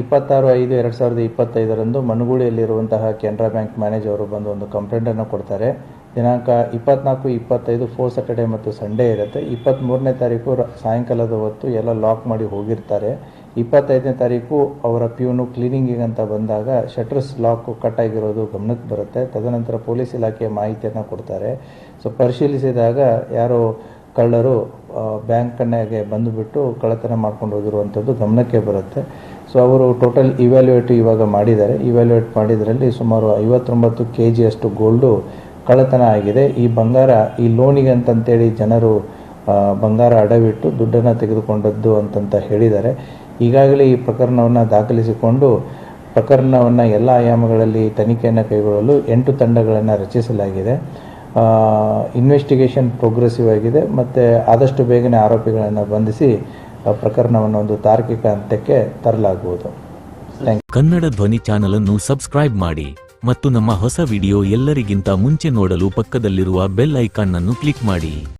ಇಪ್ಪತ್ತಾರು ಐದು ಎರಡು ಸಾವಿರದ ಇಪ್ಪತ್ತೈದರಂದು ಮನಗೂಳಿಯಲ್ಲಿರುವಂತಹ ಕೆನರಾ ಬ್ಯಾಂಕ್ ಮ್ಯಾನೇಜರ್ ಅವರು ಬಂದು ಒಂದು ಕಂಪ್ಲೇಂಟನ್ನು ಕೊಡ್ತಾರೆ. ದಿನಾಂಕ ಇಪ್ಪತ್ನಾಲ್ಕು, ಇಪ್ಪತ್ತೈದು ಫೋರ್ ಸ್ಯಾಟರ್ಡೆ ಮತ್ತು ಸಂಡೇ ಇರುತ್ತೆ. ಇಪ್ಪತ್ತ್ಮೂರನೇ ತಾರೀಕು ಸಾಯಂಕಾಲದ ಹೊತ್ತು ಎಲ್ಲ ಲಾಕ್ ಮಾಡಿ ಹೋಗಿರ್ತಾರೆ. ಇಪ್ಪತ್ತೈದನೇ ತಾರೀಕು ಅವರ ಪ್ಯೂನು ಕ್ಲೀನಿಂಗಿಗೆ ಅಂತ ಬಂದಾಗ ಶಟರ್ಸ್ ಲಾಕು ಕಟ್ ಆಗಿರೋದು ಗಮನಕ್ಕೆ ಬರುತ್ತೆ. ತದನಂತರ ಪೊಲೀಸ್ ಇಲಾಖೆಯ ಮಾಹಿತಿಯನ್ನು ಕೊಡ್ತಾರೆ. ಸೊ ಪರಿಶೀಲಿಸಿದಾಗ ಯಾರೋ ಕಳ್ಳರು ಬ್ಯಾಂಕ್ ಬಂದುಬಿಟ್ಟು ಕಳ್ಳತನ ಮಾಡ್ಕೊಂಡು ಹೋಗಿರುವಂಥದ್ದು ಗಮನಕ್ಕೆ ಬರುತ್ತೆ. ಸೊ ಅವರು ಟೋಟಲ್ ಇವ್ಯಾಲ್ಯೂಯೇಟ್ ಇವಾಗ ಮಾಡಿದ್ದಾರೆ. ಇವ್ಯಾಲ್ಯೂಯೇಟ್ ಮಾಡಿದ್ರಲ್ಲಿ ಸುಮಾರು ಐವತ್ತೊಂಬತ್ತು ಕೆ ಜಿಯಷ್ಟು ಗೋಲ್ಡು ಕಳ್ಳತನ ಆಗಿದೆ. ಈ ಬಂಗಾರ, ಈ ಲೋನಿಗೆ ಅಂತಂತೇಳಿ ಜನರು ಬಂಗಾರ ಅಡವಿಟ್ಟು ದುಡ್ಡನ್ನು ತೆಗೆದುಕೊಂಡದ್ದು ಅಂತಂತ ಹೇಳಿದ್ದಾರೆ. ಈಗಾಗಲೇ ಈ ಪ್ರಕರಣವನ್ನು ದಾಖಲಿಸಿಕೊಂಡು, ಪ್ರಕರಣವನ್ನು ಎಲ್ಲ ಆಯಾಮಗಳಲ್ಲಿ ತನಿಖೆಯನ್ನು ಕೈಗೊಳ್ಳಲು ಎಂಟು ತಂಡಗಳನ್ನು ರಚಿಸಲಾಗಿದೆ. ಇನ್ವೆಸ್ಟಿಗೇಷನ್ ಪ್ರೋಗ್ರೆಸಿವ್ ಆಗಿದೆ. ಮತ್ತು ಆದಷ್ಟು ಬೇಗನೆ ಆರೋಪಿಗಳನ್ನು ಬಂಧಿಸಿ ಪ್ರಕರಣವನ್ನು ಒಂದು ತಾರ್ಕಿಕ ಅಂತ್ಯಕ್ಕೆ ತರಲಾಗುವುದು. ಕನ್ನಡ ಧ್ವನಿ ಚಾನಲ್ ಅನ್ನು ಸಬ್ಸ್ಕ್ರೈಬ್ ಮಾಡಿ ಮತ್ತು ನಮ್ಮ ಹೊಸ ವಿಡಿಯೋ ಎಲ್ಲರಿಗಿಂತ ಮುಂಚೆ ನೋಡಲು ಪಕ್ಕದಲ್ಲಿರುವ ಬೆಲ್ ಐಕಾನ್ ಅನ್ನು ಕ್ಲಿಕ್ ಮಾಡಿ.